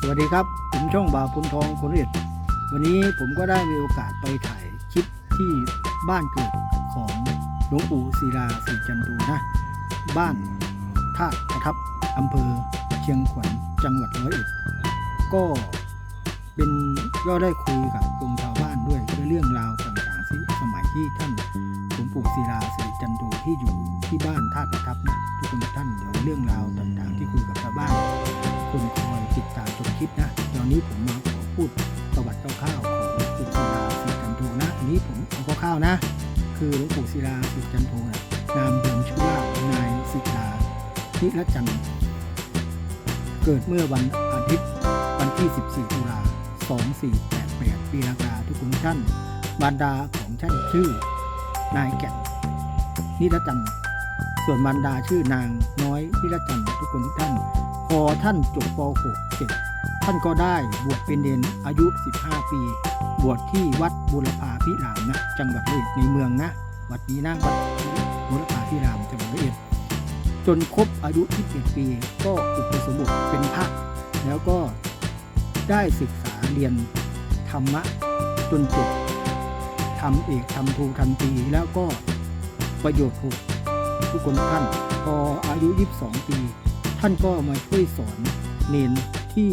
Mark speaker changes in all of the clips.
Speaker 1: สวัสดีครับ ผมช่องบาวพุนทองคนเรียดวันนี้ผมก็ได้มีโอกาสไปถ่ายคลิปที่บ้านเกิดของหลวงปู่ศิลาศรีจันทูนะ บ้านท่าประทับอำเภอเชียงขวัญจังหวัดร้อยเอ็ดก็เป็นก็ได้คุยกับกลุ่มชาวบ้านด้วยเรื่องราวต่างๆที่สมัยที่ท่านหลวงปู่ศิลาศรีจันทูที่อยู่ที่บ้านท่าประทับนะทุกคนทุกท่านเดี๋ยวเรื่องราวต่างๆ ที่คุยกับชาวบ้าน ติดตามชมคลิปนะตอนนี้ผมมาขอพูดประวัติคร่าวๆของหลวงปู่ศิลาสิจันโทนะอันนี้ผมเอาคร่าวๆนะ คือหลวงปู่ศิลาสิจันโทนะนามเดิมชื่อว่านายศิลานิรจันเกิดเมื่อวันอาทิตย์วันที่ 14 ตุลา 2488 ปีละกาทุกคนท่านบารดาของท่านชื่อนายแก่นนิรจันส่วนบารดาชื่อนางน้อยนิรจันทุกคนท่าน พอท่านจบป .6 เสร็จท่านก็ได้บวชเป็นเนนอายุ 15 ปี บวชที่วัดบุรพาพิรามนะจังหวัดร้อยในเมืองนะวัดนี้นะวัดบุรพาพิรามจังหวัดร้อยจนครบอายุ 21 ปี ก็อุปสมบทเป็นพระแล้วก็ได้ศึกษาเรียนธรรมะจนจบทำเอกทำโททำตีแล้วก็ประโยชน์ถูกทุกคนท่านพออายุ 22 ปี ท่านก็มาช่วยสอนเนนที่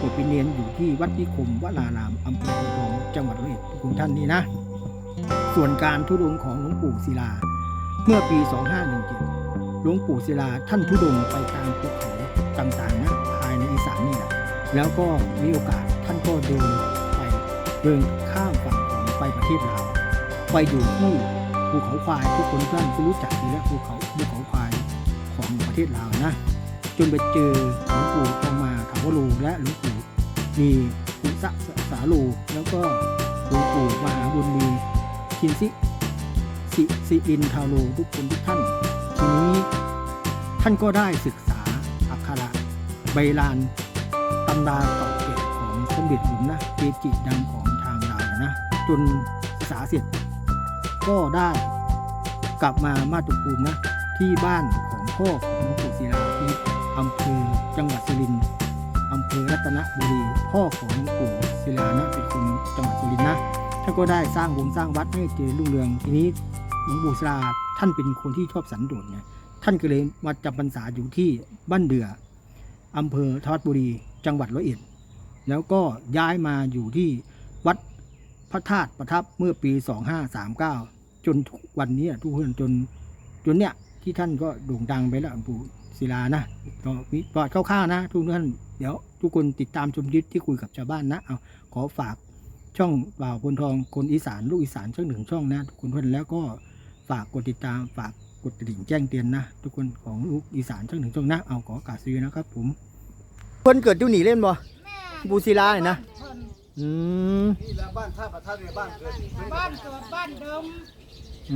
Speaker 1: บวชเป็นเนนอยู่ที่วัดนิคมวรารามอำเภอโพธิ์ทองจังหวัดร้อยเอ็ดคุณท่านนี่นะ ส่วนการทุดงของหลวงปู่ศิลา เมื่อปี 2517หลวงปู่ศิลาท่านทุดงไปตามภูเขาต่างๆนะภายในอีสานนี่แหละแล้วก็มีโอกาสท่านก็เดินไปเดินข้ามฝั่งของไปประเทศลาวไปอยู่ที่ภูเขาควายทุกคนท่านก็รู้จักดีแล้วภูเขาภูเขาควายของประเทศลาวนะ จนไปเจอหลวงปู่ทองมาถาวโรและหลวงปู่มีปุสะสาโลแล้วก็หลวงปู่มหาบุญมีคินซิสิสิรินทาโลทุกคนทุกท่าน ทีนี้ท่านก็ได้ศึกษาอักขระใบลานตำราเก่าเก็บของสมเด็จหลวงนะเกจิดังของทางลานะ จนศึกษาเสร็จ ก็ได้กลับมามาตุภูมินะที่บ้านของพ่อของหลวงปู่ศิลาที่ อำเภอจังหวัดสุรินทร์อำเภอรัตนบุรี พ่อของปู่ศิลานะเป็นคนจังหวัดสุรินทร์นะท่านก็ได้สร้างวงสร้างวัดให้เจริญรุ่งเรืองทีนี้หลวงปู่ศิลาท่านเป็นคนที่ชอบสันโดษไงท่านก็เลยมาจำพรรษาอยู่ที่บ้านเดืออำเภอทวัดบุรี จังหวัดร้อยเอ็ดแล้วก็ย้ายมาอยู่ที่วัดพระธาตุประทับเมื่อปี 2539 จนทุกวันนี้ทุกคนจนจนเนี่ยที่ท่านก็โด่งดังไปแล้วปู่ ศิลานะก็มีปอดคร่าวๆนะ ทุกท่านเดี๋ยวทุกคนติดตามชมคลิปที่คุยกับชาวบ้านนะเอาขอฝากช่องบ่าวพลทองคนอีสานลูกอีสานช่องหนึ่งช่องนะทุกคนทุกท่านแล้วก็ฝากกดติดตามฝากกดกระดิ่งแจ้งเตือนนะ ทุกคนของลูกอีสานช่องหนึ่งช่องนะเอาขอโอกาสซื้อนะครับผมคนเกิดอยู่หนีเล่นบ่ปูศิลาเนี่ยนะอืม
Speaker 2: นี่แหละบ้านท่าประทับในบ้านเกิด
Speaker 3: บ้านเกิดบ้านเดิม
Speaker 1: อื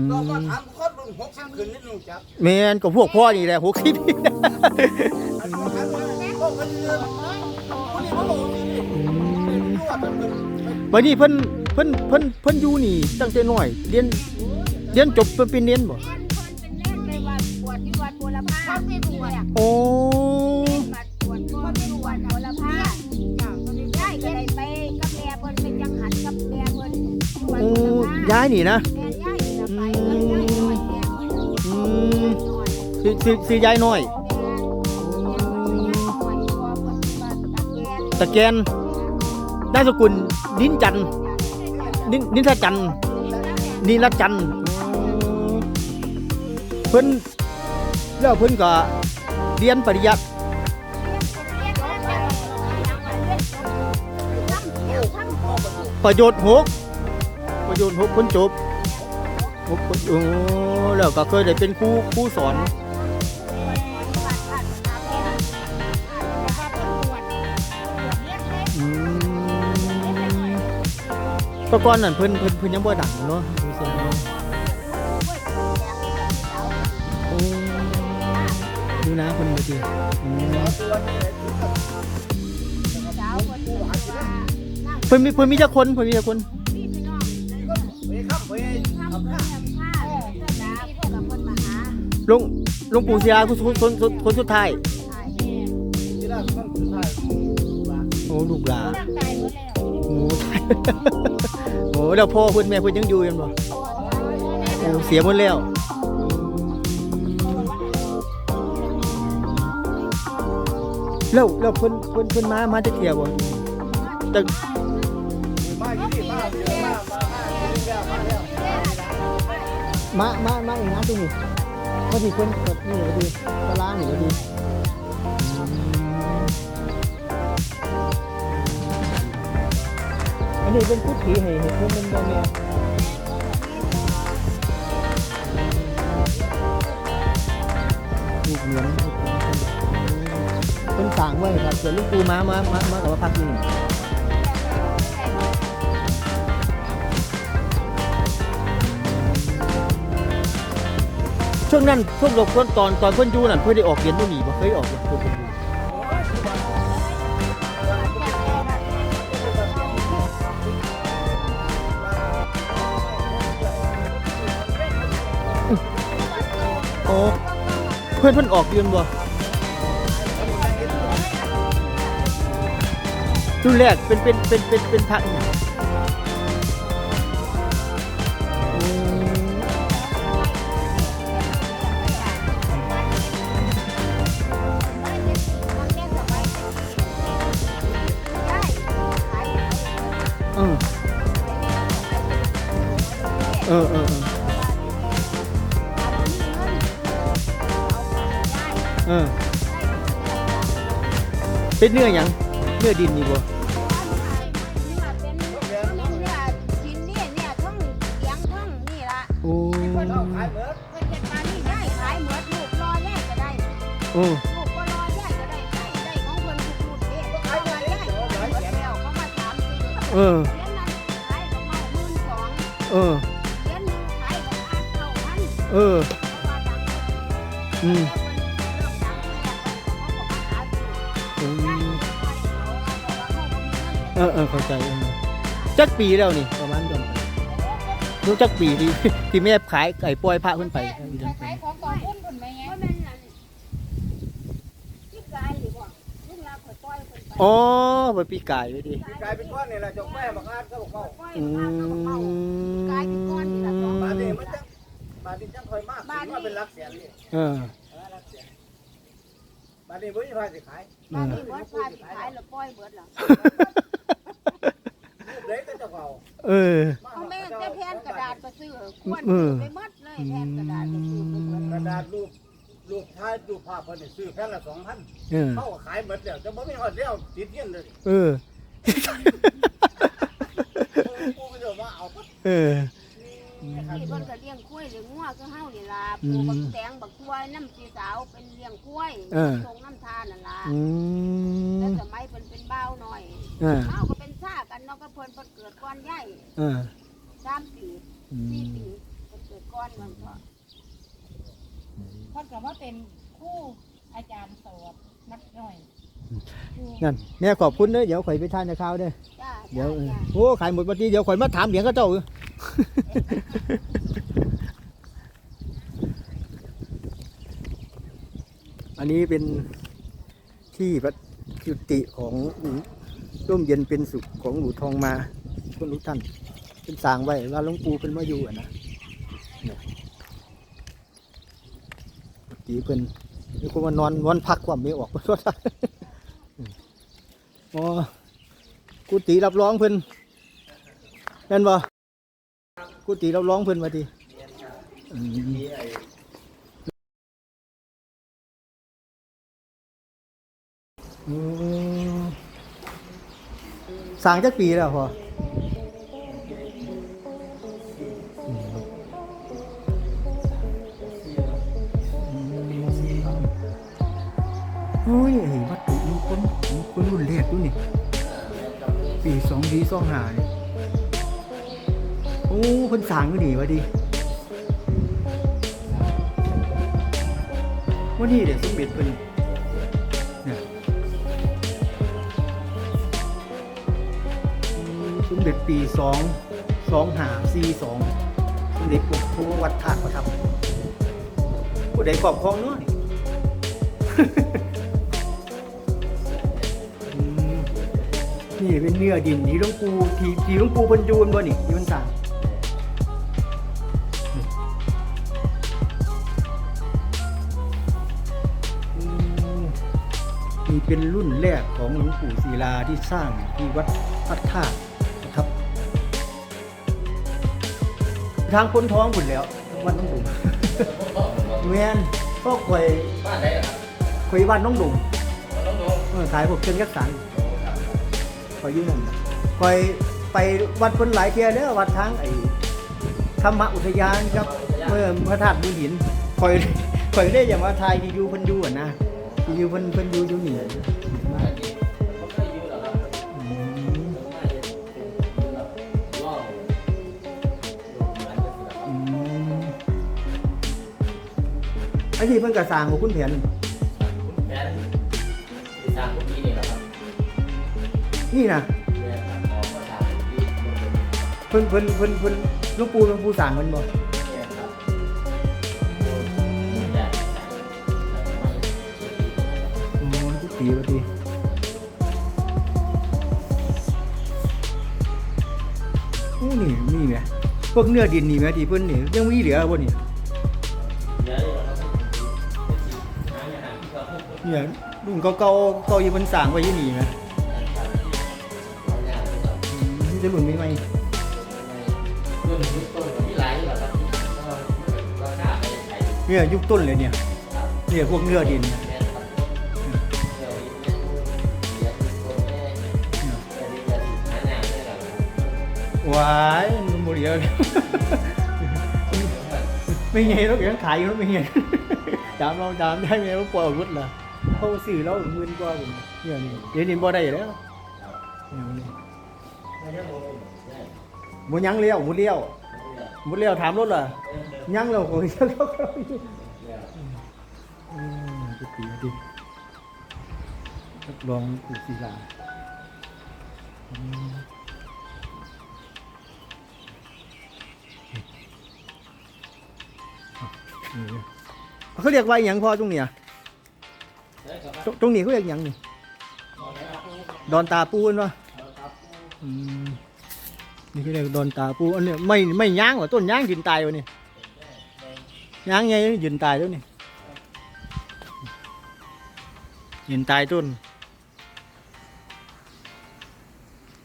Speaker 2: เราก็
Speaker 1: ม
Speaker 2: ถามคนรุ่นหกสิบขึ้นนิดนึงจับ
Speaker 1: แมนกับพวกพ่อนี่แหละหกสิบ
Speaker 2: อันนี้ถามว่าโอ้คนเดิมคนนี้เขาบอกว่านี่นี่รู้ว่ามันเป็น
Speaker 1: วันนี้เพิ่นเพิ่นเพิ่นเพิ่นอยู่นี่ตั้งแต่น้อยเรียนเรียนจบเพิ่นเป็นเรียนบ่
Speaker 3: บ้านคนเป็นแรกในวัดบวชที่วัดโบราณภาไม่บวช
Speaker 1: โอ้
Speaker 3: วัดบวชคนไม่บวชโบราณภาได้ก็ได้ไปกับแม่เพิ่นเป็นจังหันกับแม่เพิ่นที่วัด
Speaker 1: โอ้
Speaker 3: โบราณภา
Speaker 1: ย้ายนี่นะ
Speaker 3: แม่
Speaker 1: สิสิสิย้ายน้อย ตะแกนนามสกุลนินจันทร์นินนินทจันทร์นิรจันทร์เพิ่นแล้วเพิ่นก็เรียนปริยัติประโยชน์หกประโยชน์หกเพิ่นจบหกโอ้แล้วก็เคยได้เป็นครูครูสอน ตะก่อนนั่นเพิ่นเพิ่นเพิ่นยังบ่ดังเนาะดูสิเนาะโอ้ดูนะเพิ่นดูสิอืมเพิ่นมีเพิ่นมีจักคนเพิ่นมีจักคน
Speaker 2: ไปครับไปทำข้า
Speaker 1: หลวงหลวงปู่ศิลาคนคนคนคนสุดท้าย
Speaker 2: ที่ด้านข้างสุดท้ายบ้าน
Speaker 1: อ้ลูกหลาน
Speaker 3: ร่างกายหมดแล้ว
Speaker 1: โอ้โห แล้วพ่อเพิ่นแม่เพิ่นยังอยู่กันบ่โอ้เสียหมดแล้วแล้วแล้วเพิ่นเพิ่นเพิ่นมามาจะเที่ยวบ่แต่
Speaker 2: มามามาก
Speaker 1: มามามาอีกนะตรงนี้พอดีเพิ่นเปิดนี่ก็ดีตารางนี่ก็ดี อันนี้เป็นพุทธีให้ให้เพิ่นเป็นบ่แม่ลูกเหมือนเพิ่นสางไว้ครับส่วนลูกปูมามามามากับว่าพักนี่ช่วงนั้นพวกเราคนตอนตอนเพิ่นอยู่นั่นเพิ่นได้ออกเรียนบ่หนีบ่เคยออกเลยเพิ่น เพื่อนเพื่อนออกยืนบ่รุ่นแรกเป็นเป็นเป็นเป็นเป็นพระเนี่ย เป็นเนื้อหยังเนื้อดินนี่บ่โอ้
Speaker 2: เข้าขายเหมือน
Speaker 1: โอ้เออ เออ เออ อืม เออเออเข้าใจเออจักปีแล้วนี่ประมาณจังรู้จักปีที่ที่แม่ขายไก่ปล่อยพระเพิ่นไปอีเดือนไป
Speaker 3: ขายของกองพุ่นคนไหมไง
Speaker 1: อ๋อไปปีกายไว้ดิ
Speaker 2: กลายเป็นก้อนนี่แหละจกแม่บักอาดก็บอกว่า
Speaker 1: อืม
Speaker 3: กลายเป็นก้อนนี่แหละสอง
Speaker 2: บาดนี้มันจะบาดนี้จังคอยมากถึงว่าเป็นลักแสนนี่
Speaker 1: เออ
Speaker 2: ลักแสนบาดนี้บ่มีพาสิขาย
Speaker 3: บ้านนี้วัดพาสิขายแล้วปล่อยเบิดแล้ว
Speaker 2: รูป เล็กก็จะเก่า
Speaker 1: เออ
Speaker 3: เอาแม่แต่แผ่นกระดาษไปซื้อควร
Speaker 1: เออ
Speaker 3: ไปหมดเลยแผ่นกระดาษไปซื้อไปหมด
Speaker 2: กระดาษรูปรูปท้ายรูปภาพเพิ่นนี่ซื้อแผ่นละ2,000
Speaker 1: เออ
Speaker 2: เขาก็ขายหมดแล้วจะบ่มีฮอดแล้วติดเงินเลย
Speaker 1: เออ
Speaker 2: กูก็เดี๋ยวมาเอาปั๊บ
Speaker 1: เออ
Speaker 3: นี่เพิ่นก็เลี้ยงกล้วยเลี้ยงงัวคือเฮานี่ล่ะปลูกบักแตงบักกล้วยน้ำสีสาวเป็นเลี้ยงกล้วย
Speaker 1: เออ
Speaker 3: ส่งน้ำทานนั่นล่ะ
Speaker 1: อื
Speaker 3: แล้ว
Speaker 1: ม
Speaker 3: สมัยเพิ่นเป็นบ้าวหน่อย
Speaker 1: เออ
Speaker 3: เฮาก็เป็นซ่ากันเนาะก็เพิ่นเพิ่นเกิดก่อนใหญ่
Speaker 1: เออ
Speaker 3: 3ปี
Speaker 1: อื
Speaker 3: 4
Speaker 1: ม
Speaker 3: ปีเพิ่นเกิดก่อนมันก็
Speaker 4: เพิ่นก็มาเป็นครู่อาจารย์สอนนักหน่อย
Speaker 1: นั่นแม่ขอบคุณเด้อเดี๋ยวข่อยไปทานข้าวเด้อ
Speaker 3: จ้า
Speaker 1: เดี๋ยวเออ
Speaker 3: จ้า
Speaker 1: โอ้ขายหมดปกติเดี๋ยวข่อยมาถามเหรียญก็เจ้าอันนี้เป็นที่พระจุติของ ร่มเย็นเป็นสุขของหลวงทองมาคนทุกท่านเป็นสร้างไว้ว่าหลวงปู่เป็นมาอยู่อะนะเนี่ยปกติเป็นมีคนมานอนนอนพักความไม่ออกเพราะว่าอ๋อกุฏิรับรองเพิ่นเห็นบ่กุฏิรับรองเพิ่นมาทีอืม สร้างจักปีแล้วพออืมโอ้ยไอ้วัตถุมงคลมงคลรุ่นแรกดูนี่ ปีสองปีสองหานี่ยโอ้เพิ่นสร้างก็ดีวะดิวันนี้เดี๋ยวสมเด็จเพิ่น เด็จปีสองสองหาสี่สองสมเด็จปกครองวัดธาตุประทับผู้ใดครอบครองเนาะนี่อืมนี่เป็นเนื้อดินนี่หลวงปู่ที่ที่หลวงปู่พิ่นอยู่บนบ่นี่ที่มันสร้างนี่เป็นรุ่นแรกของหลวงปู่ศิลาที่สร้างที่วัดพระธาตุ ทางคนท้องหมดแล้ววัดน้องดุงแมนก็ข่อย
Speaker 2: บ้านไหนครับ
Speaker 1: ข่อยบ้านน้องดุง
Speaker 2: น้องโดม
Speaker 1: เออขายพวกเครื่องยักษ์สันข่อยอยู่นั่นข่อยไปวัดเพิ่นหลายเที่ยแล้ววัดทางไอ้ธรรมอุทยานครับเมื่อพระธาตุบุญหินข่อยข่อยได้อย่างว่าทายที่อยู่เพิ่นอยู่อะนะที่อยู่เพิ่นเพิ่นอยู่อยู่นี่
Speaker 2: อ้
Speaker 1: ที่เพิ่นก็สร้างของคุณแผน
Speaker 2: คุณแผนที่สร้างพวกนี้นี่แหละครับ
Speaker 1: นี่นะ
Speaker 2: แม่ครับออกมาสร้างพวกนี้มันเป็น
Speaker 1: เพิ่นเพิ่นเพิ่นเพิ่นหลวงปู่หลวงปู่สร้างเพิ่นบ่
Speaker 2: แม่ครับแม่
Speaker 1: อ๋อทุกปีว่าติโอ้นี่มีแหมพวกเนื้อดินนี่แหมที่เพิ่นนี่ยังมีเหลือบ่นี่
Speaker 2: เนี่
Speaker 1: ยรุ่นเก่าๆเก่าอยู่เพิ่นสางไว้ยู่นี่ห
Speaker 2: นะครับเอาอย่างนี้ครับ
Speaker 1: อืมมีแต่รุ่นใหม่
Speaker 2: เรื่องนี้ต้นที่หลายอยู่แล้วครับก็ก็น่าไปใช้
Speaker 1: เนี่ยยุคต้นเลยเนี่ยเนี่ยพวกเนื้อดินเนี่ย
Speaker 2: ม่ครับเดี๋ยวนี้เดียวนี้คนแม่เดี๋ยวนี้จะหาอย่างนี้แหละครับ
Speaker 1: ว้ายมันบ่เหลือไม่ไงเรายังขายอยู่แล้วไม่ไงจามเราจามได้ไหมว่าปล่อยอาวุธล่ะ เขาซื้อเราหมื่นกว่าผมเนี่ยนี่เดี๋ยวนี้บ่ได้แล้วเนี่ยนี่
Speaker 2: ไม่ใช่ผมใช่
Speaker 1: บ่ยังเลี้ยวบ่เลี้ยว
Speaker 2: ไม่ใช่
Speaker 1: บ่เลี้ยวถามรถล่ะ
Speaker 2: เอ
Speaker 1: ยังแล้วก็ยังเขาเขาอืมจะปีดิรับรองปู่ศิลาอืมนี่เขาเรียกว่าอย่างพ่อตรงเนี้ย ตรงตรงนี้เขาเรียกอหย่างนี่ดอนตาปูนวะอืมนี่เขาเรียกดอนตาปูอันเนี้ยไม่ไม่ย่างวะต้นย่างยืนตายวะนี่ย่างไงยืนตายแล้วนี่ยืนตายต้น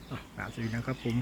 Speaker 1: อะกราบสวัสดีนะครับผม